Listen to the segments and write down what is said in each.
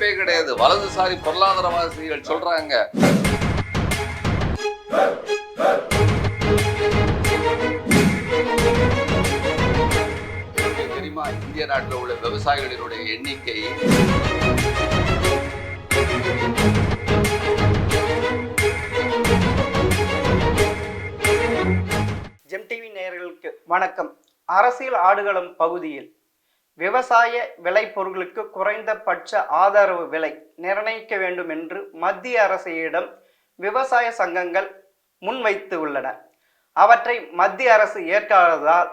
வாய்ப்பே கிடையாது. வலதுசாரி பொருளாதாரவாதிகள் சொல்றாங்க. தெரியுமா? இந்திய நாட்டில் உள்ள விவசாயிகளினுடைய எண்ணிக்கை ஜெம் டிவி நேயர்களுக்கு வணக்கம். அரசியல் ஆடுகளம் பகுதியில் விவசாய விளைபொருட்களுக்கு குறைந்தபட்ச ஆதரவு விலை நிர்ணயிக்க வேண்டும் என்று மத்திய அரசிடம் விவசாய சங்கங்கள் முன்வைத்து உள்ளன. அவற்றை மத்திய அரசு ஏற்காததால்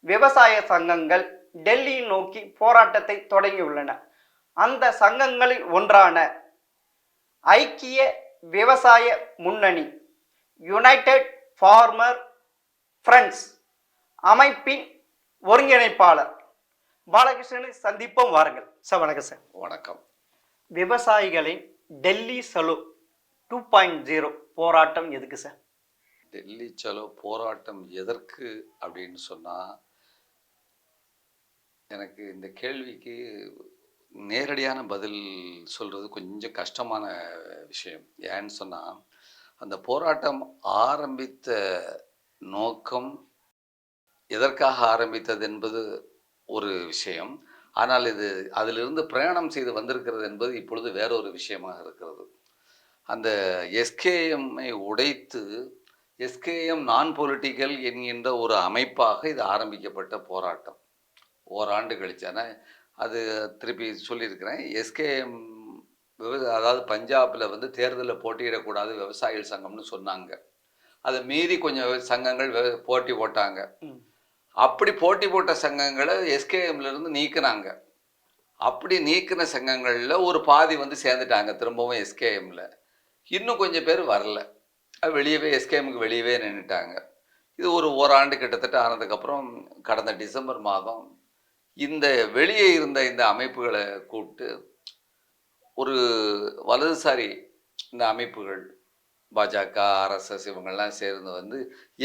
விவசாய சங்கங்கள் டெல்லியை நோக்கி போராட்டத்தை தொடங்கியுள்ளன. அந்த சங்கங்களில் ஒன்றான ஐக்கிய விவசாய முன்னணி யுனைடெட் ஃபார்மர் ஃப்ரெண்ட்ஸ் அமைப்பின் ஒருங்கிணைப்பாளர் பாலகிருஷ்ணனை சந்திப்போம். வாருங்கள். சார் வணக்கம் சார். வணக்கம். விவசாயிகளின் Delhi Chalo two point zero போராட்டம் எதுக்கு சார்? டெல்லி சலோ போராட்டம் எதற்கு அப்படின்னு சொன்னா எனக்கு இந்த கேள்விக்கு நேரடியான பதில் சொல்றது கொஞ்சம் கஷ்டமான விஷயம். ஏன்னு சொன்னா அந்த போராட்டம் ஆரம்பித்த நோக்கம் எதற்காக ஆரம்பித்தது என்பது ஒரு விஷயம். ஆனால் இது அதிலிருந்து பிரயாணம் செய்து வந்திருக்கிறது என்பது இப்பொழுது வேறொரு விஷயமாக இருக்கிறது. அந்த எஸ்கேஎம்ஐ உடைத்து எஸ்கேஎம் நான் பொலிட்டிக்கல் என்கின்ற ஒரு அமைப்பாக இது ஆரம்பிக்கப்பட்ட போராட்டம். ஓராண்டு கழிச்சு. ஆனால் அது திருப்பி சொல்லியிருக்கிறேன். எஸ்கேஎம் விவசாய அதாவது பஞ்சாபில் வந்து தேர்தலில் போட்டியிடக்கூடாது விவசாயிகள் சங்கம்னு சொன்னாங்க. அதை மீறி கொஞ்சம் சங்கங்கள் வெ- போட்டி போட்டாங்க. அப்படி போட்டி போட்ட சங்கங்களை எஸ்கேஎம்லேருந்து இருந்து நீக்குனாங்க. அப்படி நீக்கின சங்கங்களில் ஒரு பாதி வந்து சேர்ந்துட்டாங்க திரும்பவும் எஸ்கேஎம்மில் இன்னும் கொஞ்சம் பேர் வரல. அது வெளியவே எஸ்கேஎம்க்கு வெளியவே நின்றுட்டாங்க இது ஒரு ஓராண்டு கிட்டத்தட்ட ஆனதுக்கப்புறம் கடந்த டிசம்பர் மாதம் இந்த வெளியே இருந்த இந்த அமைப்புகளை கூப்பிட்டு ஒரு வலதுசாரி இந்த அமைப்புகள் பாஜக ஆர்எஸ்எஸ் இவங்கெல்லாம் சேர்ந்து வந்து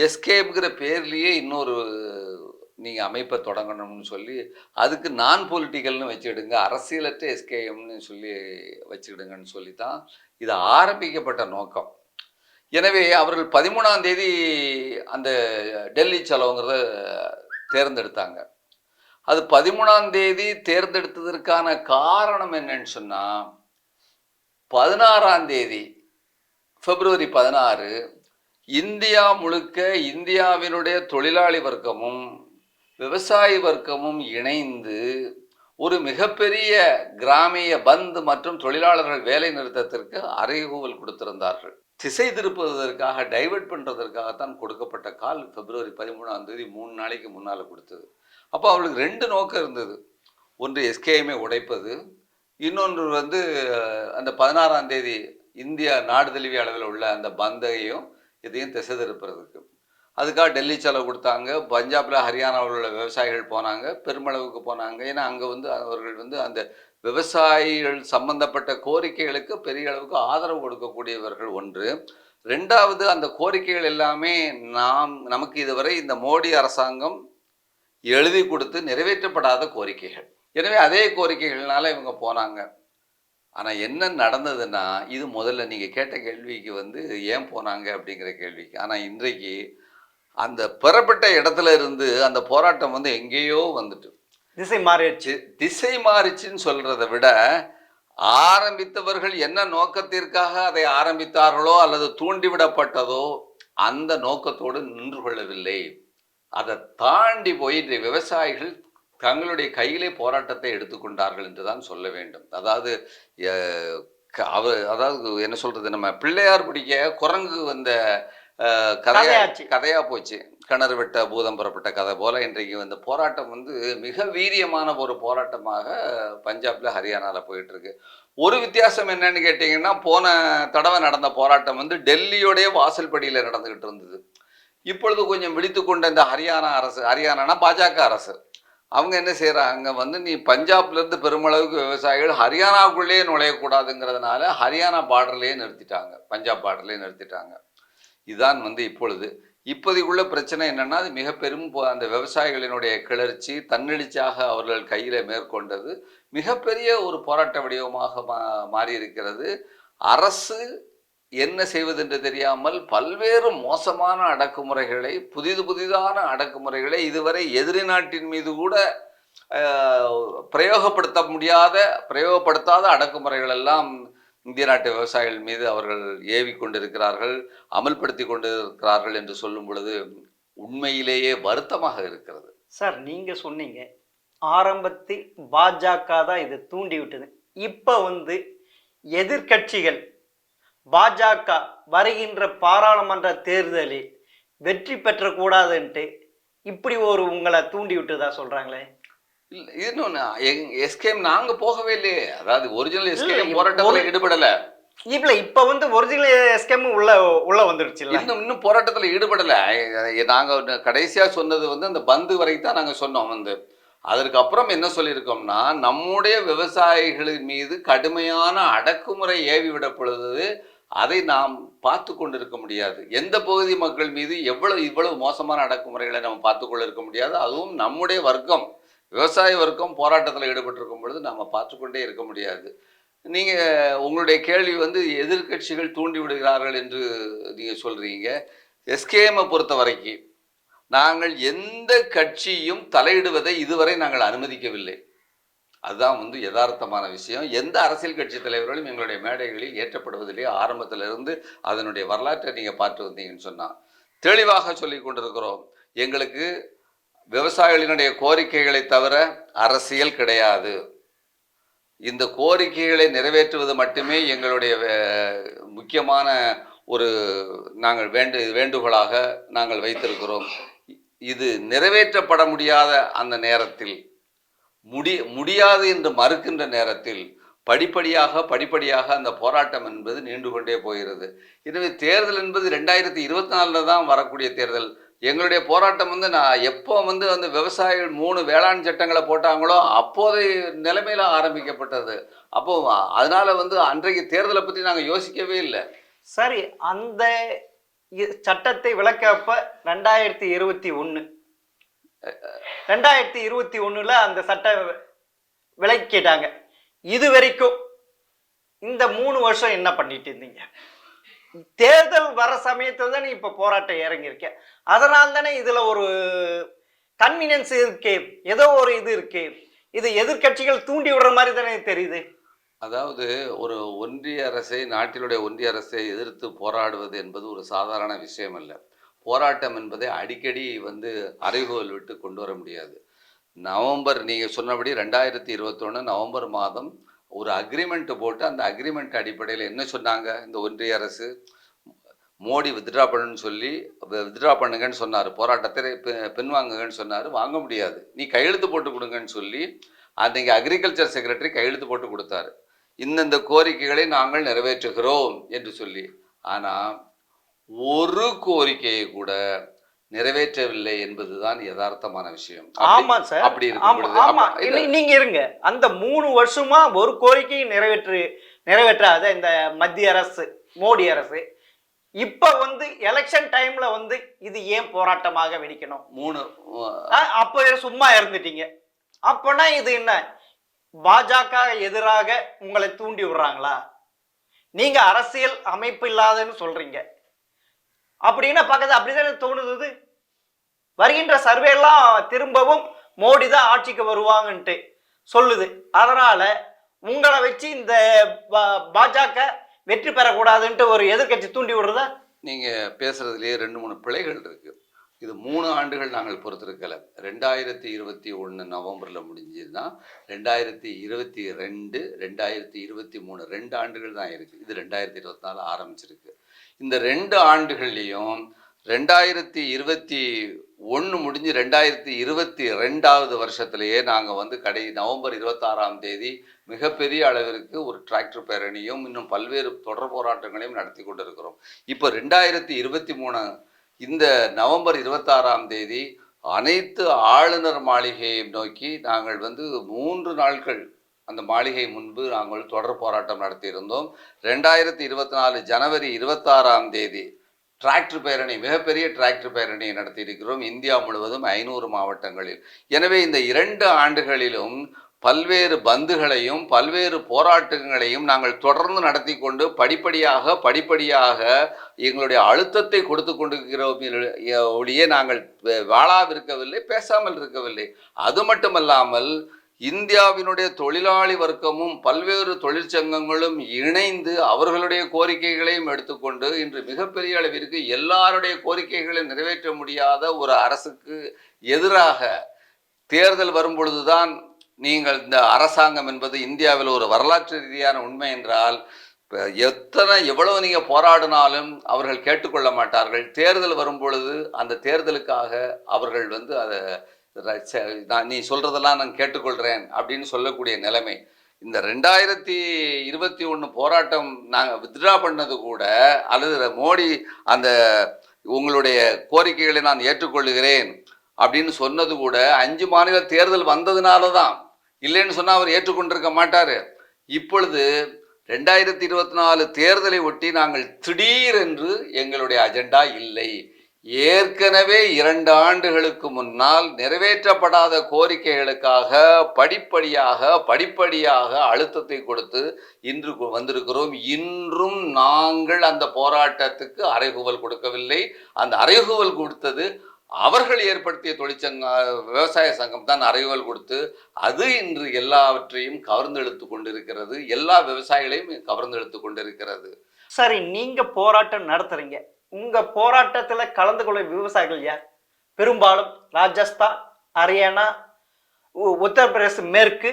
எஸ்கேப்புங்கிற பேர்லேயே இன்னொரு நீங்கள் அமைப்பை தொடங்கணும்னு சொல்லி அதுக்கு நான் பொலிட்டிக்கல்னு வச்சுக்கிடுங்க. அரசியலற்ற எஸ்கேஎம்னு சொல்லி வச்சுக்கிடுங்கன்னு சொல்லி தான் இது ஆரம்பிக்கப்பட்ட நோக்கம். எனவே அவர்கள் பதிமூணாம் தேதி அந்த டெல்லி செலவுங்கிறத தேர்ந்தெடுத்தாங்க. அது பதிமூணாம் தேதி தேர்ந்தெடுத்ததற்கான காரணம் என்னன்னு சொன்னால் பதினாறாம் தேதி பிப்ரவரி பதினாறு இந்தியா முழுக்க இந்தியாவினுடைய தொழிலாளி வர்க்கமும் விவசாயி வர்க்கமும் இணைந்து ஒரு மிகப்பெரிய கிராமிய பந்த் மற்றும் தொழிலாளர்கள் வேலை நிறுத்தத்திற்கு அறைகூவல் கொடுத்திருந்தார்கள். திசை திருப்புவதற்காக டைவர்ட் பண்ணுறதற்காகத்தான் கொடுக்கப்பட்ட கால் பிப்ரவரி பதிமூணாம் தேதி மூணு நாளைக்கு முன்னால் கொடுத்தது. அப்போ அவளுக்கு ரெண்டு நோக்கம் இருந்தது. ஒன்று எஸ்கேஎம்ஐ உடைப்பது இன்னொன்று வந்து அந்த பதினாறாம் தேதி இந்தியா நாடு தழுவிய அளவில் உள்ள அந்த பந்தையும் இதையும் திசை திருப்புறதுக்கு. அதுக்காக டெல்லி செலவு கொடுத்தாங்க. பஞ்சாபில் ஹரியானாவில் உள்ள விவசாயிகள் போனாங்க. பெருமளவுக்கு போனாங்க. ஏன்னா அங்கே வந்து அவர்கள் வந்து அந்த விவசாயிகள் சம்பந்தப்பட்ட கோரிக்கைகளுக்கு பெரிய அளவுக்கு ஆதரவு கொடுக்கக்கூடியவர்கள் ஒன்று. ரெண்டாவது அந்த கோரிக்கைகள் எல்லாமே நாம் நமக்கு இதுவரை இந்த மோடி அரசாங்கம் எழுதி கொடுத்து நிறைவேற்றப்படாத கோரிக்கைகள். எனவே அதே கோரிக்கைகள்னால இவங்க போனாங்க. ஆனால் என்ன நடந்ததுன்னா இது முதல்ல நீங்கள் கேட்ட கேள்விக்கு வந்து ஏன் போனாங்க அப்படிங்கிற கேள்விக்கு. ஆனால் இன்றைக்கு அந்த பெறப்பட்ட இடத்துல இருந்து அந்த போராட்டம் வந்து எங்கேயோ வந்துட்டு திசை மாறிடுச்சு. திசை மாறிச்சுன்னு சொல்றதை விட ஆரம்பித்தவர்கள் என்ன நோக்கத்திற்காக அதை ஆரம்பித்தார்களோ அல்லது தூண்டிவிடப்பட்டதோ அந்த நோக்கத்தோடு நின்று கொள்ளவில்லை. அதை தாண்டி போய் விவசாயிகள் தங்களுடைய கையிலே போராட்டத்தை எடுத்துக்கொண்டார்கள் என்று தான் சொல்ல வேண்டும். அதாவது அவ அதாவது என்ன சொல்றது நம்ம பிள்ளையார் பிடிக்க குரங்கு வந்த கதையா. கதையா போச்சு. கிணறு வெட்ட பூதம் புறப்பட்ட கதை போல இன்றைக்கு இந்த போராட்டம் வந்து மிக வீரியமான ஒரு போராட்டமாக பஞ்சாப்ல ஹரியானால போயிட்டு இருக்கு ஒரு வித்தியாசம் என்னன்னு கேட்டிங்கன்னா போன தடவை நடந்த போராட்டம் வந்து டெல்லியோடைய வாசல்படியில் நடந்துகிட்டு இருந்தது. இப்பொழுது கொஞ்சம் விழித்து கொண்ட இந்த ஹரியானா அரசு ஹரியானானா பாஜக அரசு. அவங்க என்ன செய்கிறாங்க வந்து நீ பஞ்சாப்லேருந்து பெருமளவுக்கு விவசாயிகள் ஹரியானாவுக்குள்ளேயே நுழையக்கூடாதுங்கிறதுனால ஹரியானா பார்டர்லேயே நிறுத்திட்டாங்க. பஞ்சாப் பார்டர்லேயே நிறுத்திட்டாங்க. இதுதான் வந்து இப்பொழுது. இப்போதைக்குள்ள பிரச்சனை என்னென்னா அது மிக பெரும் அந்த விவசாயிகளினுடைய கிளர்ச்சி தன்னெழுச்சியாக அவர்கள் கையில் மேற்கொண்டது மிகப்பெரிய ஒரு போராட்ட வடிவமாக மா மாறி இருக்கிறது அரசு என்ன செய்வதென்று தெரியாமல் பல்வேறு மோசமான அடக்குமுறைகளை புதிது புதிதான அடக்குமுறைகளை இதுவரை எதிரி நாட்டின் மீது கூட பிரயோகப்படுத்த முடியாத பிரயோகப்படுத்தாத அடக்குமுறைகள் எல்லாம் இந்திய நாட்டு விவசாயிகள் மீது அவர்கள் ஏவி கொண்டிருக்கிறார்கள் அமல்படுத்தி கொண்டிருக்கிறார்கள் என்று சொல்லும் பொழுது உண்மையிலேயே வருத்தமாக இருக்கிறது. சார் நீங்கள் சொன்னீங்க ஆரம்பத்தில் பாஜக தான் இதை தூண்டி விட்டது இப்போ வந்து எதிர்க்கட்சிகள் பாஜக வருகின்ற பாராளுமன்ற தேர்தலில் வெற்றி பெற்றக்கூடாதுன்ட்டு இப்படி ஒரு உங்களை தூண்டி விட்டதா சொல்றாங்களே? இல்ல இன்னொன்னு எஸ்கேம் நாங்க போகவே இல்லையே. அதாவது ஒரிஜினல் எஸ்கேம் போராட்டத்தில் ஈடுபடல. இல்ல இப்ப வந்து ஒரிஜினல் எஸ்கேம் உள்ள உள்ள வந்துருச்சு இன்னும் இன்னும் போராட்டத்தில் ஈடுபடல. நாங்க கடைசியா சொன்னது வந்து அந்த பந்து வரைக்கும் தான் நாங்க சொன்னோம். வந்து அதற்கு அப்புறம் என்ன சொல்லியிருக்கோம்னா நம்முடைய விவசாயிகளின் மீது கடுமையான அடக்குமுறை ஏவி விடப்படுவது அதை நாம் பார்த்து கொண்டிருக்க முடியாது. எந்த பகுதி மக்கள் மீது எவ்வளவு இவ்வளவு மோசமான அடக்குமுறைகளை நம்ம பார்த்து கொண்டிருக்க இருக்க முடியாது அதுவும் நம்முடைய வர்க்கம் விவசாய வர்க்கம் போராட்டத்தில் ஈடுபட்டிருக்கும் பொழுது நம்ம பார்த்து கொண்டே இருக்க முடியாது. நீங்கள் உங்களுடைய கேள்வி வந்து எதிர்க்கட்சிகள் தூண்டி விடுகிறார்கள் என்று நீங்கள் சொல்கிறீங்க எஸ்கேஎம்மை பொறுத்த வரைக்கும் நாங்கள் எந்த கட்சியும் தலையிடுவதை இதுவரை நாங்கள் அனுமதிக்கவில்லை. அதுதான் வந்து யதார்த்தமான விஷயம். எந்த அரசியல் கட்சி தலைவர்களும் எங்களுடைய மேடைகளில் ஏற்றப்படுவதிலே ஆரம்பத்திலிருந்து அதனுடைய வரலாற்றை நீங்கள் பார்த்து வந்தீங்கன்னு சொன்னால் தெளிவாக சொல்லி கொண்டிருக்கிறோம். எங்களுக்கு விவசாயிகளினுடைய கோரிக்கைகளை தவிர அரசியல் கிடையாது. இந்த கோரிக்கைகளை நிறைவேற்றுவது மட்டுமே எங்களுடைய முக்கியமான ஒரு நாங்கள் வேண்டு வேண்டுகோளாக நாங்கள் வைத்திருக்கிறோம். இது நிறைவேற்றப்பட முடியாத அந்த நேரத்தில் முடி முடியாது என்று மறுக்கின்ற நேரத்தில் படிப்படியாக படிப்படியாக அந்த போராட்டம் என்பது நீண்டு கொண்டே போகிறது. எனவே தேர்தல் என்பது ரெண்டாயிரத்தி இருபத்தி நாலில் தான் வரக்கூடிய தேர்தல். எங்களுடைய போராட்டம் வந்து நான் எப்போ வந்து அந்த விவசாயிகள் மூணு வேளாண் சட்டங்களை போட்டாங்களோ அப்போதைய நிலைமையில ஆரம்பிக்கப்பட்டது. அப்போ அதனால வந்து அன்றைக்கு தேர்தலை பற்றி நாங்கள் யோசிக்கவே இல்லை. சரி அந்த சட்டத்தை விளக்கப்ப ரெண்டாயிரத்தி இருபத்தி ஒண்ணு ரெண்டாயிரத்தி இருபத்தி ஒன்றில் அந்த சட்ட விலக்கிட்டாங்க இது வரைக்கும் இந்த மூணு வருஷம் என்ன பண்ணிட்டு இருந்தீங்க? தேர்தல் வர சமயத்தில் தானே இப்போ போராட்டம் இறங்கியிருக்க. அதனால தானே இதில் ஒரு கன்வீனியன்ஸ் இருக்கு ஏதோ ஒரு இது இருக்கு இது எதிர்க்கட்சிகள் தூண்டி விடுற மாதிரி தானே தெரியுது. அதாவது ஒரு ஒன்றிய அரசை நாட்டினுடைய ஒன்றிய அரசை எதிர்த்து போராடுவது என்பது ஒரு சாதாரண விஷயம் அல்ல. போராட்டம் என்பதை அடிக்கடி வந்து அறைகோல் விட்டு கொண்டு வர முடியாது. நவம்பர் நீங்கள் சொன்னபடி ரெண்டாயிரத்தி இருபத்தொன்று நவம்பர் மாதம் ஒரு அக்ரிமெண்ட்டு போட்டு அந்த அக்ரிமெண்ட் அடிப்படையில் என்ன சொன்னாங்க? இந்த ஒன்றிய அரசு மோடி வித்ட்ரா பண்ணுன்னு சொல்லி வித்ட்ரா பண்ணுங்கன்னு சொன்னார். போராட்டத்தை பின்வாங்குங்கன்னு சொன்னார். வாங்க முடியாது. நீ கையெழுத்து போட்டு கொடுங்கன்னு சொல்லி அன்றைக்கு அக்ரிகல்ச்சர் செக்ரட்டரி கையெழுத்து போட்டு கொடுத்தாரு. இந்தந்த கோரிக்கைகளை நாங்கள் நிறைவேற்றுகிறோம் என்று சொல்லி. ஆனால் ஒரு கோரிக்கையை கூட நிறைவேற்றவில்லை என்பதுதான் யதார்த்தமான விஷயம். ஆமா சார். அப்படி நீ- நீங்க இருங்க. அந்த மூணு வருஷமா ஒரு கோரிக்கையை நிறைவேற்று நிறைவேற்றாத இந்த மத்திய அரசு மோடி அரசு இப்ப வந்து எலெக்ஷன் டைம்ல வந்து இது ஏன் போராட்டமாக வெடிக்கணும்? மூணு அப்ப சும்மா இருந்துட்டீங்க. அப்பனா இது என்ன? பாஜக எதிராக உங்களை தூண்டி விடுறாங்களா? நீங்க அரசியல் அமைப்பு இல்லாதன்னு சொல்றீங்க. அப்படின்னா பக்கத்து அப்படிதானே தோணுது? வருகின்ற சர்வே எல்லாம் திரும்பவும் மோடி தான் ஆட்சிக்கு வருவாங்கன்ட்டு சொல்லுது. அதனால உங்களை வச்சு இந்த பா- பாஜக வெற்றி பெறக்கூடாதுன்ட்டு ஒரு எதிர்க்கட்சி தூண்டி விடுறதா? நீங்க பேசுறதுலயே ரெண்டு மூணு பிழைகள் இருக்கு. இது மூணு ஆண்டுகள் நாங்கள் பொறுத்திருக்கல. ரெண்டாயிரத்தி இருபத்தி ஒன்று நவம்பரில் முடிஞ்சதுன்னா ரெண்டாயிரத்தி இருபத்தி ரெண்டு ரெண்டாயிரத்தி இருபத்தி மூணு ரெண்டு ஆண்டுகள் தான் இருக்குது இது ரெண்டாயிரத்தி இருபத்தி நாலு ஆரம்பிச்சிருக்கு. இந்த ரெண்டு ஆண்டுகள்லையும் ரெண்டாயிரத்தி இருபத்தி ஒன்று முடிஞ்சு ரெண்டாயிரத்தி இருபத்தி ரெண்டாவது வருஷத்திலேயே நாங்கள் வந்து கடை நவம்பர் இருபத்தாறாம் தேதி மிகப்பெரிய அளவிற்கு ஒரு டிராக்டர் பேரணியும் இன்னும் பல்வேறு தொடர் போராட்டங்களையும் நடத்தி கொண்டிருக்கிறோம். இப்போ ரெண்டாயிரத்தி இருபத்தி மூணு இந்த நவம்பர் இருபத்தாறாம் தேதி அனைத்து ஆளுநர் மாளிகையை நோக்கி நாங்கள் வந்து மூன்று நாட்கள் அந்த மாளிகை முன்பு நாங்கள் தொடர் போராட்டம் நடத்தியிருந்தோம். ரெண்டாயிரத்தி இருபத்தி நாலு ஜனவரி இருபத்தாறாம் தேதி டிராக்டர் பேரணி மிகப்பெரிய டிராக்டர் பேரணியை நடத்தியிருக்கிறோம். இந்தியா முழுவதும் ஐநூறு மாவட்டங்களில். எனவே இந்த இரண்டு ஆண்டுகளிலும் பல்வேறு பந்துகளையும் பல்வேறு போராட்டங்களையும் நாங்கள் தொடர்ந்து நடத்தி கொண்டு படிப்படியாக படிப்படியாக எங்களுடைய அழுத்தத்தை கொடுத்து கொண்டிருக்கிறோம். இல்- ஒழிய நாங்கள் வாழாவிருக்கவில்லை பேசாமல் இருக்கவில்லை. அது மட்டுமல்லாமல் இந்தியாவினுடைய தொழிலாளி வர்க்கமும் பல்வேறு தொழிற்சங்கங்களும் இணைந்து அவர்களுடைய கோரிக்கைகளையும் எடுத்துக்கொண்டு இன்று மிகப்பெரிய அளவிற்கு எல்லாருடைய கோரிக்கைகளை நிறைவேற்ற முடியாத ஒரு அரசுக்கு எதிராக தேர்தல் வரும்பொழுதுதான் நீங்கள் இந்த அரசாங்கம் என்பது இந்தியாவில் ஒரு வரலாற்று ரீதியான உண்மை என்றால் எத்தனை எவ்வளவு நீங்க போராடினாலும் அவர்கள் கேட்டுக்கொள்ள மாட்டார்கள். தேர்தல் வரும்பொழுது அந்த தேர்தலுக்காக அவர்கள் வந்து அதை நான் நீ சொல்றதெல்லாம் நான் கேட்டுக்கொள்றேன் அப்படின்னு சொல்லக்கூடிய நிலைமை. இந்த ரெண்டாயிரத்தி இருபத்தி ஒன்று போராட்டம் நாங்கள் வித்ட்ரா பண்ணது கூட அல்லது மோடி அந்த உங்களுடைய கோரிக்கைகளை நான் ஏற்றுக்கொள்கிறேன் அப்படின்னு சொன்னது கூட அஞ்சு மாநில தேர்தல் வந்ததுனால தான் இல்லைன்னு சொன்னா அவர் ஏற்றுக்கொண்டிருக்க மாட்டாரு. இப்பொழுது ரெண்டாயிரத்தி இருபத்தி நாலு தேர்தலை ஒட்டி நாங்கள் திடீரென்று எங்களுடைய அஜெண்டா இல்லை. ஏற்கனவே இரண்டு ஆண்டுகளுக்கு முன்னால் நிறைவேற்றப்படாத கோரிக்கைகளுக்காக படிப்படியாக படிப்படியாக அழுத்தத்தை கொடுத்து இன்று வந்திருக்கிறோம். இன்றும் நாங்கள் அந்த போராட்டத்துக்கு அறைகூவல் கொடுக்கவில்லை. அந்த அறைகூவல் கொடுத்தது அவர்கள் ஏற்படுத்திய தொழிற்சங்க விவசாய சங்கம் தான் அறைகூவல் கொடுத்து அது இன்று எல்லாவற்றையும் கவர்ந்தெழுத்து கொண்டிருக்கிறது. எல்லா விவசாயிகளையும் கவர்ந்தெழுத்து கொண்டிருக்கிறது. சரி நீங்க போராட்டம் நடத்துறீங்க. உங்க போராட்டத்துல கலந்து கொள்ள விவசாயிகள் யார்? பெரும்பாலும் ராஜஸ்தான் ஹரியானா உத்தரப்பிரதேச மேற்கு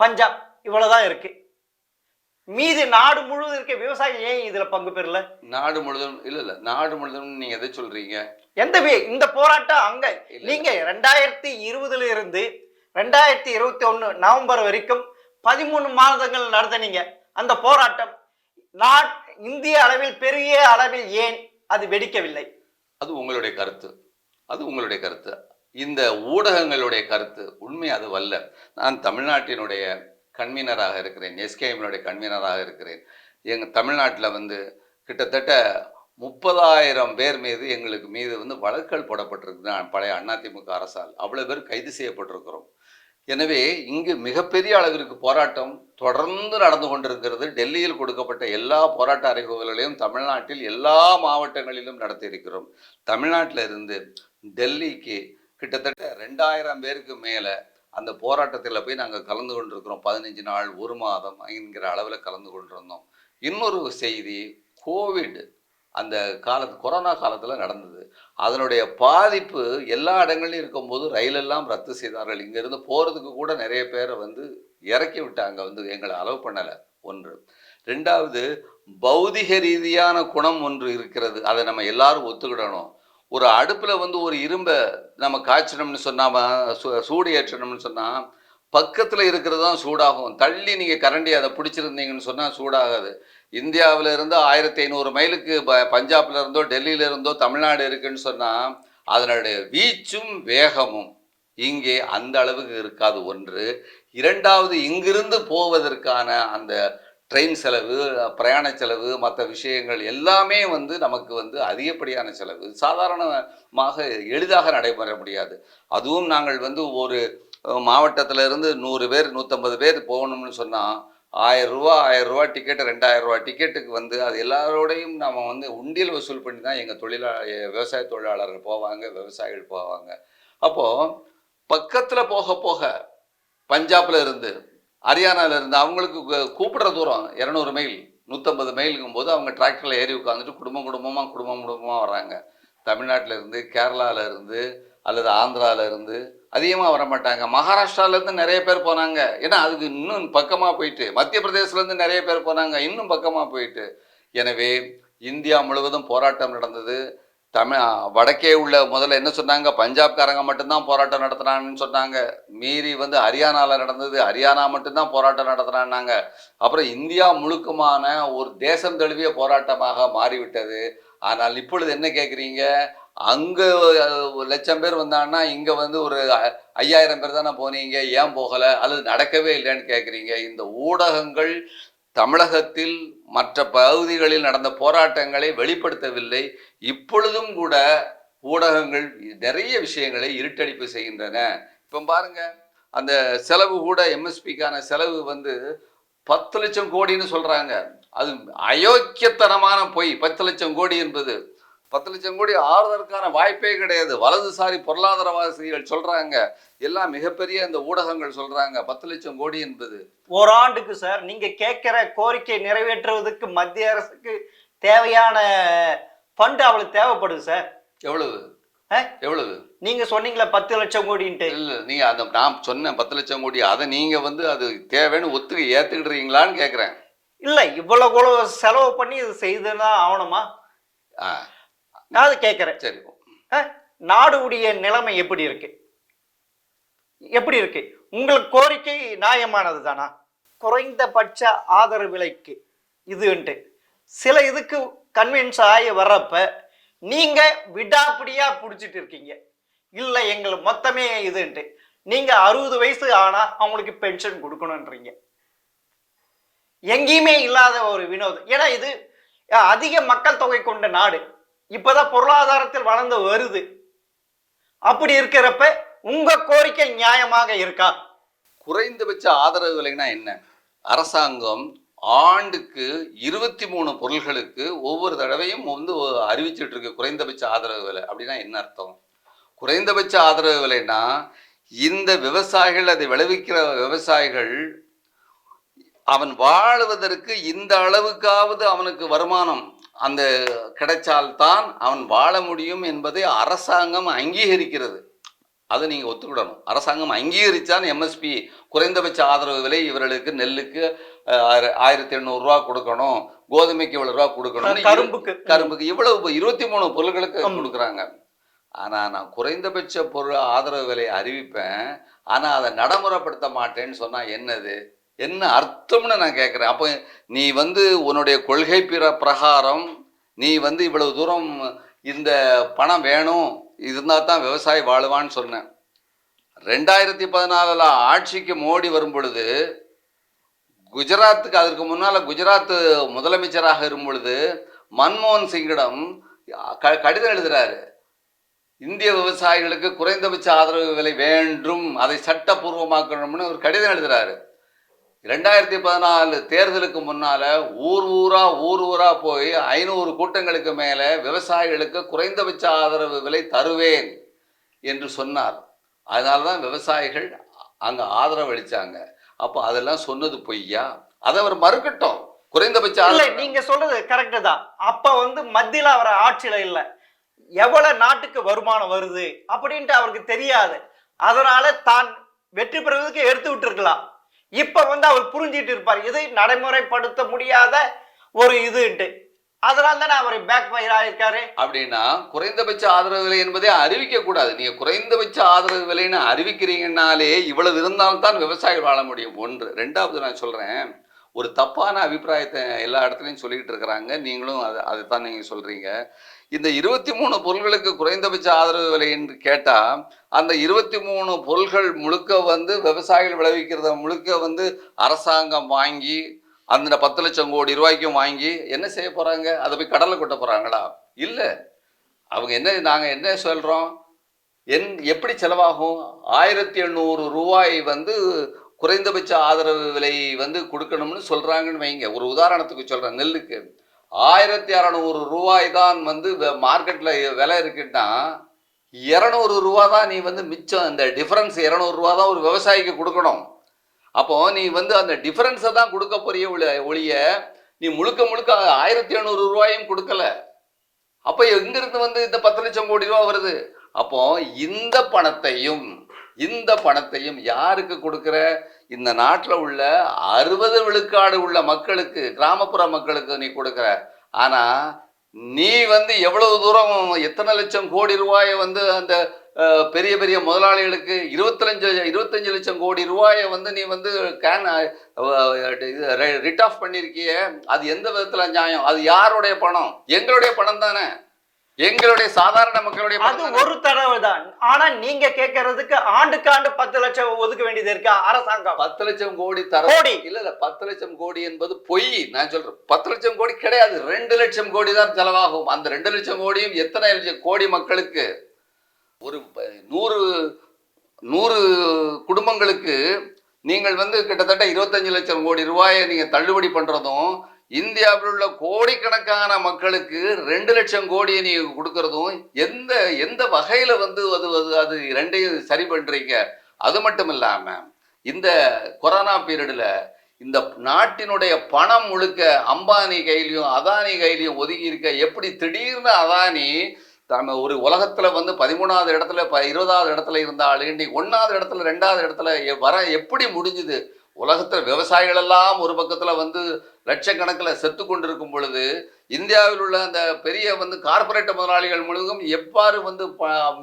பஞ்சாப் இவ்வளவுதான் இருக்கு. மீதி நாடு முழுவதும் இருக்க விவசாயிகள் ஏன் இதுல பங்கு பெறல? நாடு முழுவதும் இல்ல இல்ல நாடு முழுவதும் நீங்க எதை சொல்றீங்க? எந்த இந்த போராட்டம் அங்க. நீங்க ரெண்டாயிரத்தி இருபதுல இருந்து ரெண்டாயிரத்தி இருபத்தி ஒண்ணு நவம்பர் வரைக்கும் பதிமூணு மாதங்கள் நடத்தினீங்க அந்த போராட்டம் நாட் இந்திய அளவில் பெரிய அளவில் ஏன் அது வெடிக்கவில்லை? அது உங்களுடைய கருத்து. அது உங்களுடைய கருத்து. இந்த ஊடகங்களுடைய கருத்து உண்மை அது வல்ல நான் தமிழ்நாட்டினுடைய கன்வீனராக இருக்கிறேன். எஸ்கேஎம்னுடைய கன்வீனராக இருக்கிறேன். எங்கள் தமிழ்நாட்டில் வந்து கிட்டத்தட்ட முப்பதாயிரம் பேர் மீது எங்களுக்கு மீது வந்து வழக்குகள் போடப்பட்டிருக்கு நான் பழைய அதிமுக அரசால். அவ்வளோ பேர் கைது செய்யப்பட்டிருக்கிறோம். எனவே இங்கு மிகப்பெரிய அளவிற்கு போராட்டம் தொடர்ந்து நடந்து கொண்டிருக்கிறது. டெல்லியில் கொடுக்கப்பட்ட எல்லா போராட்ட அறிவுகளையும் தமிழ்நாட்டில் எல்லா மாவட்டங்களிலும் நடத்தியிருக்கிறோம். தமிழ்நாட்டில் இருந்து டெல்லிக்கு கிட்டத்தட்ட ரெண்டாயிரம் பேருக்கு மேலே அந்த போராட்டத்தில் போய் நாங்கள் கலந்து கொண்டிருக்கிறோம். பதினஞ்சு நாள் ஒரு மாதம் என்கிற அளவில் கலந்து கொண்டிருந்தோம். இன்னொரு செய்தி கோவிட் அந்த காலத்து கொரோனா காலத்தில் நடந்தது. அதனுடைய பாதிப்பு எல்லா இடங்கள்லையும் இருக்கும்போது ரயிலெல்லாம் ரத்து செய்தார்கள். இங்கேருந்து போகிறதுக்கு கூட நிறைய பேரை வந்து இறக்கி விட்டாங்க. வந்து எங்களை அலோவ் பண்ணலை. ஒன்று. ரெண்டாவது பௌதிக ரீதியான குணம் ஒன்று இருக்கிறது. அதை நம்ம எல்லாரும் ஒத்துக்கிடணும். ஒரு அடுப்பில் வந்து ஒரு இரும்பை நம்ம காய்ச்சணும்னு சொன்னால் சூடு ஏற்றணும்னு சொன்னால் பக்கத்தில் இருக்கிறது தான் சூடாகும். தள்ளி நீங்கள் கரண்டி அதை பிடிச்சிருந்தீங்கன்னு சொன்னால் சூடாகாது. இந்தியாவில் இருந்து ஆயிரத்தி ஐநூறு மைலுக்கு ப பஞ்சாப்ல இருந்தோ டெல்லியில இருந்தோ தமிழ்நாடு இருக்குன்னு சொன்னால் அதனுடைய வீச்சும் வேகமும் இங்கே அந்த அளவுக்கு இருக்காது. ஒன்று. இரண்டாவது இங்கிருந்து போவதற்கான அந்த ட்ரெயின் செலவு பிரயாண செலவு மற்ற விஷயங்கள் எல்லாமே வந்து நமக்கு வந்து அதிகப்படியான செலவு. சாதாரணமாக எளிதாக நடைபெற முடியாது. அதுவும் நாங்கள் வந்து ஒரு மாவட்டத்திலிருந்து இருந்து நூறு பேர் நூற்றம்பது பேர் போகணும்னு சொன்னால் ஆயிரம் ரூபா ஆயிரம் ரூபா டிக்கெட்டு ரெண்டாயிரம் ரூபா டிக்கெட்டுக்கு வந்து அது எல்லாரோடையும் நம்ம வந்து உண்டியல் வசூல் பண்ணி தான் எங்கள் தொழிலா விவசாய தொழிலாளர்கள் போவாங்க விவசாயிகள் போவாங்க. அப்போது பக்கத்தில் போக போக பஞ்சாப்ல இருந்து இருந்து அவங்களுக்கு கூப்பிடுற தூரம் இரநூறு மைல் நூற்றம்பது மைலுங்கும் போது அவங்க டிராக்டரில் ஏறி உட்காந்துட்டு குடும்பம் குடும்பமாக குடும்பம் குடும்பமாக வர்றாங்க. தமிழ்நாட்டில் இருந்து அல்லது ஆந்திரால இருந்து அதிகமாக வர மாட்டாங்க மகாராஷ்டிரால நிறைய பேர் போனாங்க. ஏன்னா அதுக்கு இன்னும் பக்கமாக போயிட்டு மத்திய பிரதேசலேருந்து நிறைய பேர் போனாங்க இன்னும் பக்கமாக போயிட்டு. எனவே இந்தியா முழுவதும் போராட்டம் நடந்தது. தமிழ் வடக்கே உள்ள முதல்ல என்ன சொன்னாங்க? பஞ்சாப்காரங்க மட்டும்தான் போராட்டம் நடத்துனான்னு சொன்னாங்க. மீறி வந்து ஹரியானாவில் நடந்தது. ஹரியானா மட்டும்தான் போராட்டம் நடத்துனான்னாங்க. அப்புறம் இந்தியா முழுக்கமான ஒரு தேசம் தழுவிய போராட்டமாக மாறிவிட்டது. ஆனால் இப்பொழுது என்ன கேட்குறீங்க அங்கே லட்சம் பேர் வந்தாங்கன்னா இங்கே வந்து ஒரு ஐயாயிரம் பேர் தானே போனீங்க ஏன் போகலை? அல்லது நடக்கவே இல்லைன்னு கேட்குறீங்க இந்த ஊடகங்கள் தமிழகத்தில் மற்ற பகுதிகளில் நடந்த போராட்டங்களை வெளிப்படுத்தவில்லை. இப்பொழுதும் கூட ஊடகங்கள் நிறைய விஷயங்களை இருட்டடிப்பு செய்கின்றன. இப்போ பாருங்க அந்த செலவு கூட எம்எஸ்பிக்கான செலவு வந்து பத்து லட்சம் கோடின்னு சொல்கிறாங்க அது அயோக்கியத்தனமான பொய். பத்து லட்சம் கோடி என்பது பத்து லட்சம் கோடி ஆறுவதற்கான வாய்ப்பே கிடையாது. வலதுசாரி பொருளாதாரவாசிகள் சொல்றாங்க. எல்லாம் மிகப்பெரிய இந்த ஊடகங்கள் சொல்றாங்க. பத்து லட்சம் கோடி என்பது. ஓராண்டுக்கு சார் நீங்க கேட்கிற கோரிக்கை நிறைவேற்றுவதற்கு மத்திய அரசுக்கு தேவையான ஃபண்ட் அவளுக்கு தேவைப்படுது சார். எவ்வளவு? எவ்வளவு? நீங்க சொன்னீங்களே பத்து லட்சம் கோடின்ட்டு. இல்ல நீங்க அந்த நான் சொன்னேன் பத்து லட்சம் கோடி. அதை நீங்க வந்து அது தேவைன்னு ஒத்துக்க ஏத்துக்கிடுறீங்களான்னு கேக்குறேன். இல்ல இவ்வளவு இவ்வளவு செலவு பண்ணி இது செய்துதான் ஆகணுமா? நான் அதை கேட்கிறேன். சரி. நாடுடைய நிலைமை எப்படி இருக்கு? எப்படி இருக்கு? உங்களுக்கு கோரிக்கை நியாயமானது தானா? குறைந்தபட்ச ஆதரவு விலைக்கு இதுன்ட்டு சில இதுக்கு கன்வின்ஸ் ஆகி வர்றப்ப நீங்க விடாப்பிடியா புடிச்சிட்டு இருக்கீங்க. இல்ல எங்களுக்கு மொத்தமே இதுன்ட்டு நீங்க அறுபது வயசு ஆனா அவங்களுக்கு பென்ஷன் கொடுக்கணுன்றீங்க எங்கேயுமே இல்லாத ஒரு வினோதம். ஏன்னா இது அதிக மக்கள் தொகை கொண்ட நாடு. இப்பதான் பொருளாதாரத்தில் வளர்ந்து வருது. அப்படி இருக்கிறப்ப உங்க கோரிக்கை நியாயமாக இருக்கா? குறைந்தபட்ச ஆதரவு விலைனா என்ன? அரசாங்கம் ஆண்டுக்கு இருபத்தி மூணு பொருள்களுக்கு ஒவ்வொரு தடவையும் வந்து அறிவிச்சிட்டு இருக்கு குறைந்தபட்ச ஆதரவு விலை. அப்படின்னா என்ன அர்த்தம்? குறைந்தபட்ச ஆதரவு விலைனா இந்த விவசாயிகள் அதை விளைவிக்கிற விவசாயிகள் அவன் வாழுவதற்கு இந்த அளவுக்காவது அவனுக்கு வருமானம். அந்த கிடைச்சால்தான் அவன் வாழ முடியும் என்பதை அரசாங்கம் அங்கீகரிக்கிறது. அதை நீங்கள் ஒத்துக்கிடணும். அரசாங்கம் அங்கீகரித்தான் எம்எஸ்பி குறைந்தபட்ச ஆதரவு விலை இவர்களுக்கு நெல்லுக்கு ஆயிரத்தி எண்ணூறுரூவா கொடுக்கணும். கோதுமைக்கு இவ்வளவு ரூபா கொடுக்கணும் கரும்புக்கு. கரும்புக்கு இவ்வளவு இருபத்தி மூணு பொருட்களுக்கு. கொடுக்குறாங்க. ஆனா நான் குறைந்தபட்ச பொருள் ஆதரவு விலை அறிவிப்பேன். ஆனா அதை நடைமுறைப்படுத்த மாட்டேன்னு சொன்னா என்னது? என்ன அர்த்தம்னு நான் கேட்குறேன் அப்போ நீ வந்து உன்னுடைய கொள்கை பிற பிரகாரம் நீ வந்து இவ்வளவு தூரம் இந்த பணம் வேணும் இருந்தால் தான் விவசாயி வாழுவான்னு சொன்னேன். ரெண்டாயிரத்தி பதினாலில் ஆட்சிக்கு மோடி வரும் பொழுது குஜராத்துக்கு அதற்கு முன்னால் குஜராத் முதலமைச்சராக இருக்கும் பொழுது மன்மோகன் சிங்கிடம் க கடிதம் எழுதுகிறாரு இந்திய விவசாயிகளுக்கு குறைந்தபட்ச ஆதரவு விலை வேண்டும் அதை சட்டப்பூர்வமாக்கணும்னு ஒரு கடிதம் எழுதுகிறாரு ரெண்டாயிரத்தி பதினாலு தேர்தலுக்கு முன்னால ஊர் ஊரா ஊர் ஊரா போய் ஐநூறு கூட்டங்களுக்கு மேல விவசாயிகளுக்கு குறைந்தபட்ச ஆதரவு விலை தருவேன் என்று சொன்னார். அதனால தான் விவசாயிகள் அங்க ஆதரவு அளிச்சாங்க. அப்போ அதெல்லாம் சொன்னது பொய்யா? அதை அவர் மறுக்கட்டும். குறைந்தபட்ச இல்ல நீங்க சொல்றது கரெக்ட் தான். அப்ப வந்து மத்தியில அவர் ஆட்சியில இல்ல. எவ்வளவு நாட்டுக்கு வருமானம் வருது அப்படின்ட்டு அவருக்கு தெரியாது. அதனால தான் வெற்றி பெறுவதற்கு எடுத்து விட்டுருக்கலாம். இப்போ வந்து அவர் புரிஞ்சிட்டு இருப்பார் இதை நடைமுறைப்படுத்த முடியாத ஒரு இதுன்ட்டு. அதனால தானே அவர் பேக் ஃபயர் ஆயிருக்காரு அப்படின்னா குறைந்தபட்ச ஆதரவு விலை என்பதை அறிவிக்க கூடாது. நீங்க குறைந்தபட்ச ஆதரவு விலைன்னு அறிவிக்கிறீங்கன்னாலே இவ்வளவு இருந்தால்தான் விவசாயிகள் வாழ முடியும். ஒன்று. ரெண்டாவது நான் சொல்றேன் ஒரு தப்பான அபிப்பிராயத்தை எல்லா இடத்துலையும் சொல்லிக்கிட்டு இருக்கிறாங்க. நீங்களும் அதை அதைத்தான் நீங்கள் சொல்கிறீங்க இந்த இருபத்தி மூணு பொருள்களுக்கு குறைந்தபட்ச ஆதரவு விலை என்று கேட்டால் அந்த இருபத்தி மூணு பொருள்கள் முழுக்க வந்து விவசாயிகள் விளைவிக்கிறத முழுக்க வந்து அரசாங்கம் வாங்கி அந்த பத்து லட்சம் கோடி ரூபாய்க்கும் வாங்கி என்ன செய்ய போகிறாங்க அதை போய் கடலில் கொட்ட போகிறாங்களா இல்லை. அவங்க என்ன நாங்கள் என்ன சொல்கிறோம் என் எப்படி செலவாகும்? ஆயிரத்தி எண்ணூறு ரூபாய் வந்து குறைந்தபட்ச ஆதரவு விலை வந்து கொடுக்கணும்னு சொல்கிறாங்கன்னு வைங்க. ஒரு உதாரணத்துக்கு சொல்கிறேன் நெல்லுக்கு. ஆயிரத்தி அறநூறு ரூபாய் தான் வந்து மார்க்கெட்டில் விலை இருக்குன்னா இரநூறு ரூபா தான் நீ வந்து மிச்சம் இந்த டிஃபரன்ஸ் இரநூறு ரூபா தான் ஒரு விவசாயிக்கு கொடுக்கணும். அப்போ நீ வந்து அந்த டிஃபரன்ஸை தான் கொடுக்க போறிய ஒழிய நீ முழுக்க முழுக்க ஆயிரத்தி எழுநூறு ரூபாயும் கொடுக்கல. அப்போ எங்கிருந்து வந்து இந்த பத்து லட்சம் கோடி ரூபா வருது? அப்போ இந்த பணத்தையும் இந்த பணத்தையும் யாருக்கு கொடுக்குற? இந்த நாட்டில் உள்ள அறுபது விழுக்காடு உள்ள மக்களுக்கு கிராமப்புற மக்களுக்கு நீ கொடுக்குற. ஆனால் நீ வந்து எவ்வளவு தூரம் எத்தனை லட்சம் கோடி ரூபாயை வந்து அந்த பெரிய பெரிய முதலாளிகளுக்கு இருபத்தஞ்சு இருபத்தஞ்சு லட்சம் கோடி ரூபாயை வந்து நீ வந்து கேன் ரிட் ஆஃப் பண்ணியிருக்கிய அது எந்த விதத்தில் நியாயம்? அது யாருடைய பணம்? எங்களுடைய பணம் தானே. எங்களுடைய சாதாரண மக்களுடைய அது. ஒரு தடவை தான். ஆனா நீங்க கேட்கறதுக்கு ஆண்டுக்கு ஆண்டு பத்து லட்சம் ஒதுக்க வேண்டியது இருக்கு? அரசாங்கம். பத்து லட்சம் கோடி தர கோடி. இல்ல இல்ல பத்து லட்சம் கோடி என்பது பொய். நான் சொல்றேன். பத்து லட்சம் கோடி கிடையாது. ரெண்டு லட்சம் கோடி தான் செலவாகும். அந்த ரெண்டு லட்சம் கோடியும் எத்தனை லட்சம் கோடி மக்களுக்கு? ஒரு நூறு நூறு குடும்பங்களுக்கு நீங்கள் வந்து கிட்டத்தட்ட இருபத்தஞ்சு லட்சம் கோடி ரூபாயை நீங்க தள்ளுபடி பண்றதும் இந்தியாவில் உள்ள கோடிக்கணக்கான மக்களுக்கு ரெண்டு லட்சம் கோடியை நீங்க கொடுக்கறதும் எந்த எந்த வகையில் வந்து அது அது அது ரெண்டையும் சரி பண்ணுறீங்க அது மட்டும் இல்லாமல் இந்த கொரோனா பீரியடில் இந்த நாட்டினுடைய பணம் முழுக்க அம்பானி கையிலையும் அதானி கையிலையும் ஒதுங்கி இருக்க எப்படி திடீர்னு அதானி நம்ம ஒரு உலகத்தில் வந்து பதிமூணாவது இடத்துல ப இருபதாவது இடத்துல இருந்தால் இன்றைக்கு இன்னைக்கு இடத்துல ரெண்டாவது இடத்துல வர எப்படி முடிஞ்சுது? உலகத்தில் விவசாயிகள் எல்லாம் ஒரு பக்கத்தில் வந்து லட்சக்கணக்கில் செத்து கொண்டிருக்கும் பொழுது இந்தியாவில் உள்ள அந்த பெரிய வந்து கார்ப்பரேட் முதலாளிகள் முழுவதும் எவ்வாறு வந்து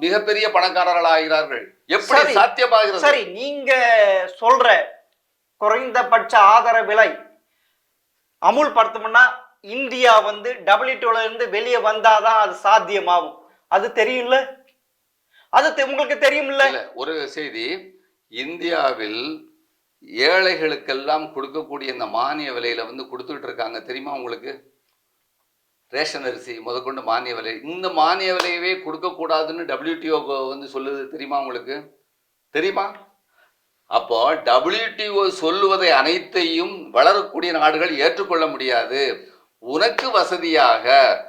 மிகப்பெரிய பணக்காரர்கள் ஆகிறார்கள்? எப்படி. சாத்தியமாகிறது? சரி நீங்க சொல்ற குறைந்தபட்ச ஆதர விலை அமுல் படுத்தோம்னா இந்தியா வந்து டபிள்யூடிஓல இருந்து வெளியே வந்தாதான் அது சாத்தியமாகும். அது தெரியும்ல? அது உங்களுக்கு தெரியும்ல? இல்ல ஒரு செய்தி. இந்தியாவில் ஏழைகளுக்கெல்லாம் கொடுக்கக்கூடிய இந்த மானிய விலையில வந்து கொடுத்துட்டு இருக்காங்க. தெரியுமா உங்களுக்கு? ரேஷன் அரிசி முதற்கொண்டு மானிய விலை. இந்த மானிய விலையவே கொடுக்கக்கூடாதுன்னு டபிள்யூடிஓ வந்து சொல்லுது தெரியுமா உங்களுக்கு? தெரியுமா? அப்போ டபிள்யூடிஓ சொல்லுவதை அனைத்தையும் வளரக்கூடிய நாடுகள் ஏற்றுக்கொள்ள முடியாது. உனக்கு வசதியாக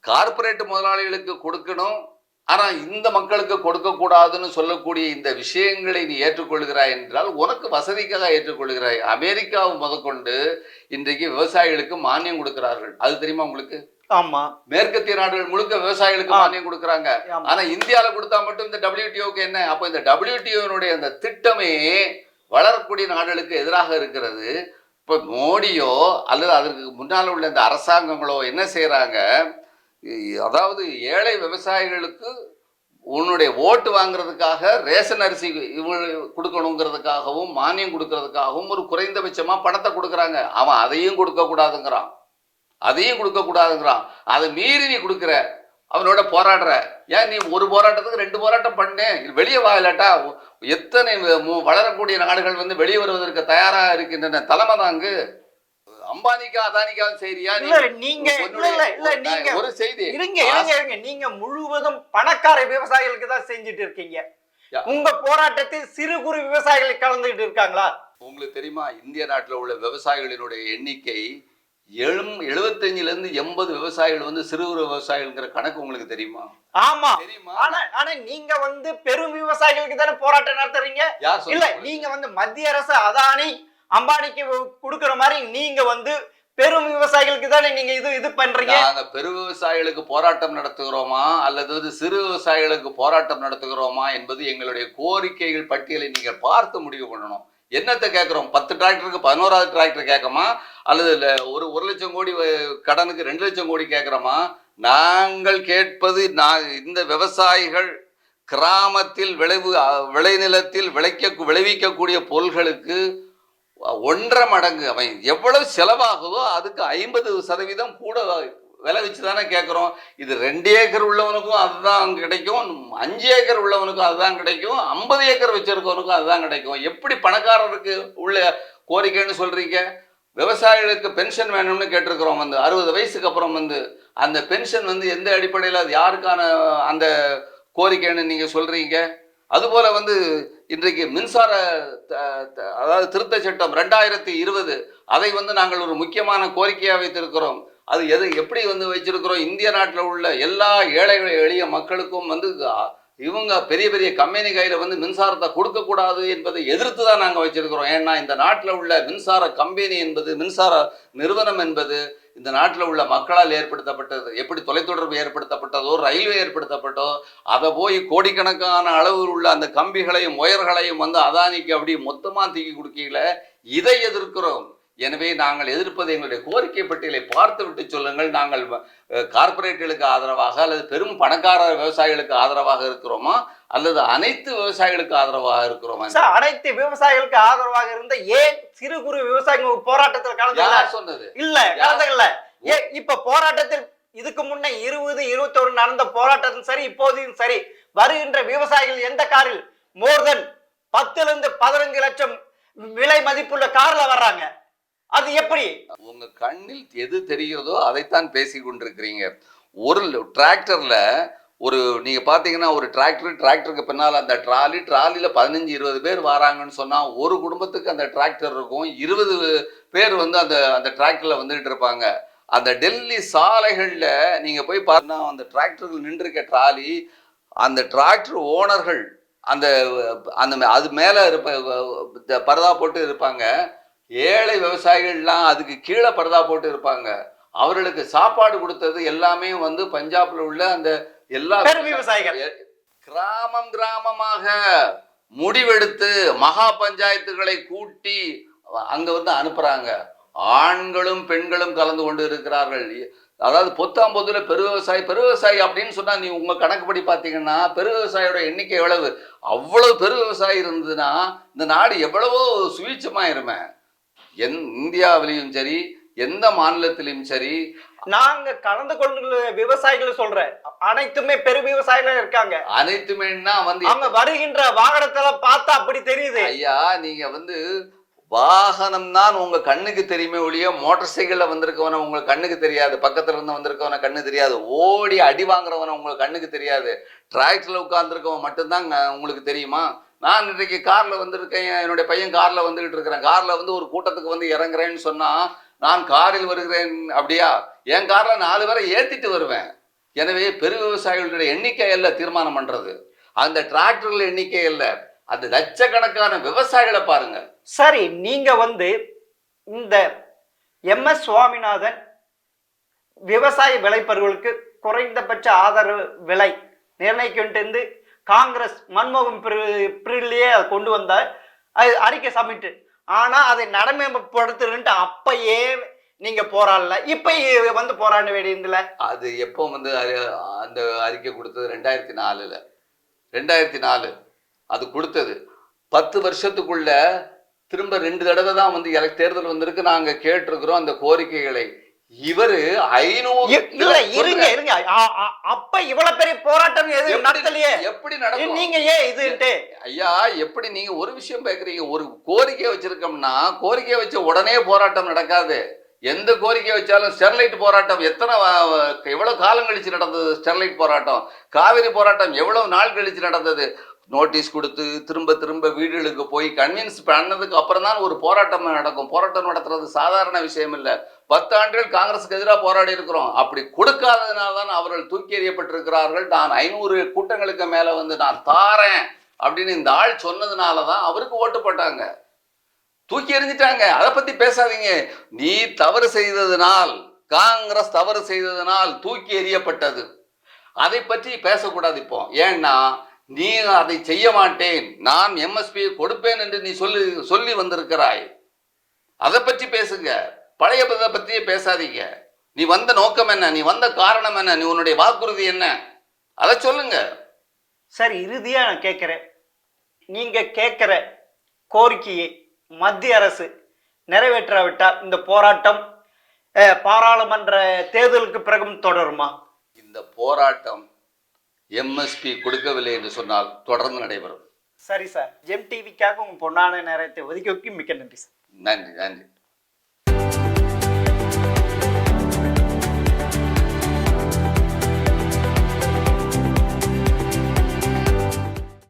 கார்ப்பரேட் முதலாளிகளுக்கு கொடுக்கணும். ஆனா இந்த மக்களுக்கு கொடுக்க கூடாதுன்னு சொல்லக்கூடிய இந்த விஷயங்களை நீ ஏற்றுக்கொள்கிறாய் என்றால் உனக்கு வசதிக்காக ஏற்றுக்கொள்கிறாய். அமெரிக்காவை முதற்கொண்டு இன்றைக்கு விவசாயிகளுக்கு மானியம் கொடுக்கிறார்கள். அது தெரியுமா உங்களுக்கு? ஆமா. மேற்கத்திய நாடுகள் முழுக்க விவசாயிகளுக்கு. மானியம் கொடுக்கறாங்க. ஆனா இந்தியால கொடுத்தா மட்டும் இந்த டபிள்யூடிஓக்கு என்ன? அப்போ இந்த டபிள்யூடிஓனுடைய அந்த திட்டமே வளரக்கூடிய நாடுகளுக்கு எதிராக இருக்கிறது. இப்போ மோடியோ அல்லது அதற்கு முன்னால் உள்ள இந்த அரசாங்கங்களோ என்ன செய்றாங்க? இ- அதாவது ஏழை விவசாயிகளுக்கு உன்னுடைய ஓட்டு வாங்குறதுக்காக ரேஷன் அரிசி இவங்க கொடுக்கணுங்கிறதுக்காகவும் மானியம் கொடுக்கறதுக்காகவும் ஒரு குறைந்தபட்சமாக பணத்தை கொடுக்குறாங்க. அவன் அதையும் கொடுக்கக்கூடாதுங்கிறான். அதையும் கொடுக்கக்கூடாதுங்கிறான். அதை மீறி நீ கொடுக்குற அவனோட போராடுற. ஏன் நீ ஒரு போராட்டத்துக்கு ரெண்டு போராட்டம் பண்ணேன் வெளியே வா இல்லாட்டா எத்தனை வளரக்கூடிய நாடுகள் வந்து வெளியே வருவதற்கு தயாராக இருக்கின்றன? தலைமை தாங்கு. அம்பானிக்கா அதானிக்கா செய்தியா? நீ இல்ல நீங்க இல்ல நீங்க ஒரு செய்தி. இருங்க இருங்க இருங்க. நீங்க முழுவதும் பணக்கார விவசாயிகளுக்கு தான் செஞ்சுட்டு இருக்கீங்க. உங்க போராட்டத்தில் சிறு குறு விவசாயிகள் கலந்துகிட்டு இருக்காங்களா? உங்களுக்கு தெரியுமா இந்திய நாட்டில் உள்ள விவசாயிகளினுடைய எண்ணிக்கை எழும் எழுபத்தஞ்சுல இருந்து எண்பது விவசாயிகள் வந்து சிறு குறு விவசாயிகள்ங்கிற கணக்கு உங்களுக்கு தெரியுமா? ஆமா. தெரியுமா? ஆனா ஆனா நீங்க வந்து பெரும் விவசாயிகளுக்கு தானே போராட்டம் நடத்துறீங்க? இல்ல நீங்க வந்து மத்திய அரசு அதானி அம்பானிக்கு கொடுக்குற மாதிரி நீங்க வந்து பெரும் விவசாயிகளுக்கு தானே நீங்க இது இது பண்றீங்க? நாங்க பெரு விவசாயிகளுக்கு போராட்டம் நடத்துகிறோமா? அல்லது வந்து சிறு விவசாயிகளுக்கு போராட்டம் நடத்துகிறோமா? என்பது எங்களுடைய கோரிக்கைகள் பட்டியலை நீங்க பார்த்து முடிவு பண்ணணும். என்னத்தை கேட்குறோம் பத்து டிராக்டருக்கு பதினோராவது டிராக்டர் கேட்கமா அல்லது ஒரு ஒரு லட்சம் கோடி வ- கடனுக்கு ரெண்டு லட்சம் கோடி கேட்குறோமா நாங்கள் கேட்பது நான் இந்த விவசாயிகள் கிராமத்தில் விளைவு விளைநிலத்தில் விளைக்க விளைவிக்கக்கூடிய பொருள்களுக்கு ஒன்றரை மடங்கு அவன் எவ்வளவு செலவாகுதோ அதுக்கு ஐம்பது சதவீதம் கூட விலை வச்சு தானே கேட்குறோம் இது ரெண்டு ஏக்கர் உள்ளவனுக்கும் அதுதான் கிடைக்கும். அஞ்சு ஏக்கர் உள்ளவனுக்கும் அதுதான் கிடைக்கும். ஐம்பது ஏக்கர் வச்சிருக்கவனுக்கும் அதுதான் கிடைக்கும். எப்படி பணக்காரருக்கு உள்ள கோரிக்கைன்னு சொல்றீங்க? விவசாயிகளுக்கு பென்ஷன் வேணும்னு கேட்டிருக்கிறோம். வந்து அறுபது வயசுக்கு அப்புறம் வந்து அந்த பென்ஷன் வந்து எந்த அடிப்படையில் அது யாருக்கான அந்த கோரிக்கைன்னு நீங்கள் சொல்கிறீங்க அதுபோல் வந்து இன்றைக்கு மின்சார த- த- அதாவது திருத்த சட்டம் ரெண்டாயிரத்தி இருபது அதை வந்து நாங்கள் ஒரு முக்கியமான கோரிக்கையாக வைத்திருக்கிறோம். அது எது எப்படி வந்து வச்சிருக்கிறோம் இந்திய நாட்டில் உள்ள எல்லா ஏழை எளிய மக்களுக்கும் வந்து இவங்க பெரிய பெரிய கம்பெனி கையில் வந்து மின்சாரத்தை கொடுக்கக்கூடாது என்பதை எதிர்த்து தான் நாங்கள் வச்சிருக்கிறோம் ஏன்னா இந்த நாட்டில் உள்ள மின்சார கம்பெனி என்பது மின்சார நிறுவனம் என்பது இந்த நாட்டில் உள்ள மக்களால் ஏற்படுத்தப்பட்டது எப்படி தொலைத்தொடர்பு ஏற்படுத்தப்பட்டதோ ரயில்வே ஏற்படுத்தப்பட்டதோ அதை போய் கோடிக்கணக்கான அளவு உள்ள அந்த கம்பிகளையும் ஒயர்களையும் வந்து அதானிக்கு அப்படி மொத்தமாக தூக்கி கொடுக்கல இதை எதிர்க்கிறோம். எனவே நாங்கள் எதிர்ப்பது எங்களுடைய கோரிக்கை பட்டியலை பார்த்து விட்டு சொல்லுங்கள். நாங்கள் கார்ப்பரேட்டுகளுக்கு ஆதரவாக அல்லது பெரும் பணக்கார விவசாயிகளுக்கு ஆதரவாக இருக்கிறோமா? அல்லது அனைத்து விவசாயிகளுக்கு ஆதரவாக இருக்கிறோமா? அனைத்து விவசாயிகளுக்கு ஆதரவாக இருந்த ஏன் சிறு குறு விவசாயிகள் போராட்டத்தில் கலந்து சொன்னது? இல்ல கலந்துக்கல. ஏன் இப்ப போராட்டத்தில் இதுக்கு முன்ன இருபது இருபத்தொரு நடந்த போராட்டமும் சரி இப்போதையும் சரி வருகின்ற விவசாயிகள் எந்த காரில்? மோர் தென் பத்துல இருந்து பதினஞ்சு லட்சம் விலை மதிப்புள்ள கார்ல வர்றாங்க. அது எப்படி உங்க கண்ணில் எது தெரிகிறதோ அதைத்தான் பேசி கொண்டிருக்கிறீங்க ஒரு டிராக்டர்ல ஒரு நீங்க பாத்தீங்கன்னா ஒரு டிராக்டர் டிராக்டருக்கு பின்னால் அந்த ட்ராலி ட்ராலில பதினஞ்சு இருபது பேர் வராங்கன்னு சொன்னா ஒரு குடும்பத்துக்கு அந்த டிராக்டர் இருக்கும் இருபது பேர் வந்து அந்த அந்த டிராக்டர்ல வந்துகிட்டு இருப்பாங்க அந்த டெல்லி சாலைகளில் நீங்க போய் பார்த்தா அந்த டிராக்டர்கள் நின்றுருக்க ட்ராலி அந்த டிராக்டர் ஓனர்கள் அந்த அந்த மே- அது மேலே இருப்ப இந்த பரதா போட்டு இருப்பாங்க ஏழை விவசாயிகள்லாம் அதுக்கு கீழே பரதா போட்டு இருப்பாங்க. அவர்களுக்கு சாப்பாடு கொடுத்தது எல்லாமே வந்து பஞ்சாப்ல உள்ள அந்த எல்லா விவசாயிகள். கிராமம் கிராமமாக முடிவெடுத்து மகா பஞ்சாயத்துகளை கூட்டி அங்க வந்து அனுப்புறாங்க. ஆண்களும் பெண்களும் கலந்து கொண்டு இருக்கிறார்கள். அதாவது பொத்தாம்பொதுல பெரு விவசாயி பெரு விவசாயி அப்படின்னு சொன்னா நீ உங்க கணக்குப்படி பாத்தீங்கன்னா பெரு விவசாயியோட எண்ணிக்கை எவ்வளவு? அவ்வளவு பெரு விவசாயி இருந்ததுன்னா இந்த நாடு எவ்வளவோ சுவீட்சமா இருமே என் இந்தியாவிலையும் சரி எந்த மாநிலத்திலையும் சரி நாங்க கலந்து கொண்டு விவசாயிகள் சொல்றேன் அனைத்துமே பெரு விவசாயிகள் இருக்காங்க. அனைத்துமேன்னா வந்து அவங்க வருகின்ற வாகனத்துல பார்த்தா அப்படி தெரியுது. ஐயா நீங்க வந்து வாகனம் தான் உங்க கண்ணுக்கு தெரியுமே ஒழிய மோட்டார் சைக்கிள்ல வந்திருக்கவன உங்க கண்ணுக்கு தெரியாது பக்கத்துல இருந்து வந்திருக்கவன கண்ணு தெரியாது ஓடி அடி வாங்குறவன உங்களுக்கு கண்ணுக்கு தெரியாது. டிராக்டர்ல உட்கார்ந்துருக்கவன் மட்டும்தான் ங்க- உங்களுக்கு தெரியுமா? நான் இன்றைக்கு காரில் வந்திருக்கேன் என்னுடைய பையன் காரில் வந்துக்கிட்டு இருக்கிறேன். காரில் வந்து ஒரு கூட்டத்துக்கு வந்து இறங்குறேன்னு சொன்னால் நான் காரில் வருகிறேன் அப்படியா? என் காரில் நாலு பேரை ஏற்றிட்டு வருவேன். எனவே பெரு விவசாயிகளுடைய எண்ணிக்கை அல்ல தீர்மானம் பண்ணுறது அந்த டிராக்டர்கள் எண்ணிக்கை அல்ல. அந்த லட்சக்கணக்கான விவசாயிகளை பாருங்க. சரி நீங்க வந்து இந்த எம் எஸ் சுவாமிநாதன் விவசாய விளைப்பவர்களுக்கு குறைந்தபட்ச ஆதரவு விலை நிர்ணயிக்கின்றிருந்து காங்கிரஸ் மன்மோகன் பிரிவிலேயே அதை கொண்டு வந்தார். அது அறிக்கை சமிட்டு ஆனா அதை நடைமுறைப்படுத்துறன்ட்டு அப்பயே நீங்க போராடல. இப்ப வந்து போராட வேண்டியதுல அது எப்போ வந்து அந்த அறிக்கை கொடுத்தது ரெண்டாயிரத்தி நாலுல ரெண்டாயிரத்தி நாலு அது கொடுத்தது. பத்து வருஷத்துக்குள்ள திரும்ப ரெண்டு தடவை தான் வந்து எனக்கு தேர்தல் வந்திருக்கு. நாங்கள் கேட்டிருக்கிறோம் அந்த கோரிக்கைகளை. இவரு ஐநூறு இல்ல இருங்க இருங்க அப்ப இவ்வளவு பெரிய போராட்டம் எதுவும் நடத்தலையே? எப்படி நடக்கும்? நீங்க ஏன் இதுன்ட்டு? ஐயா எப்படி நீங்க ஒரு விஷயம் கேக்குறீங்க ஒரு கோரிக்கை வச்சிருக்கோம்னா கோரிக்கை வச்ச உடனே போராட்டம் நடக்காது. எந்த கோரிக்கை வச்சாலும் ஸ்டெர்லைட் போராட்டம். எத்தனை எவ்வளவு காலம் கழிச்சு நடந்தது ஸ்டெர்லைட் போராட்டம்? காவிரி போராட்டம் எவ்வளவு நாள் கழிச்சு நடந்தது? நோட்டீஸ் கொடுத்து திரும்ப திரும்ப வீடுகளுக்கு போய் கன்வின்ஸ் பண்ணதுக்கு அப்புறம் தான் ஒரு போராட்டம் நடக்கும். போராட்டம் நடத்துறது சாதாரண விஷயம் இல்லை. பத்து ஆண்டுகள் காங்கிரஸுக்கு எதிராக போராடி இருக்கிறோம். அப்படி கொடுக்காததுனால தான் அவர்கள் தூக்கி எறியப்பட்டிருக்கிறார்கள். நான் ஐநூறு கூட்டங்களுக்கு மேலே வந்து நான் தாரேன் அப்படின்னு இந்த ஆள் சொன்னதுனால தான் அவருக்கு ஓட்டு போட்டாங்க. தூக்கி எறிஞ்சிட்டாங்க. அதை பத்தி பேசாதீங்க. நீ தவறு செய்ததினால் காங்கிரஸ் தவறு செய்ததினால் தூக்கி எறியப்பட்டது. அதை பற்றி பேசக்கூடாது இப்போ. ஏன்னா நீ அதை செய்ய மாட்டேன். நான் எம்எஸ்பி கொடுப்பேன் என்று நீ சொல்லி சொல்லி வந்திருக்கிறாய். அதை பற்றி பேசுங்க. பழைய பதை பற்றியே பேசாதீங்க. நீ வந்த நோக்கம் என்ன? நீ வந்த காரணம் என்ன? நீ உன்னுடைய வாக்குறுதி என்ன? அதை சொல்லுங்க. சரி இறுதியா நான் கேட்கிறேன். நீங்க கேட்கிற கோரிக்கையை மத்திய அரசு நிறைவேற்றாவிட்டால் இந்த போராட்டம் பாராளுமன்ற தேர்தலுக்கு பிறகும் தொடருமா? இந்த போராட்டம் எம்எஸ்பி கொடுக்கவில்லை என்று சொன்னால் தொடர்ந்து நடைபெறும். சரி சார். ஜெம் டிவிக்காக உங்க பொன்னான நேரத்தை ஒதுக்கி வைக்க மிக்க நன்றி சார். நன்றி நன்றி.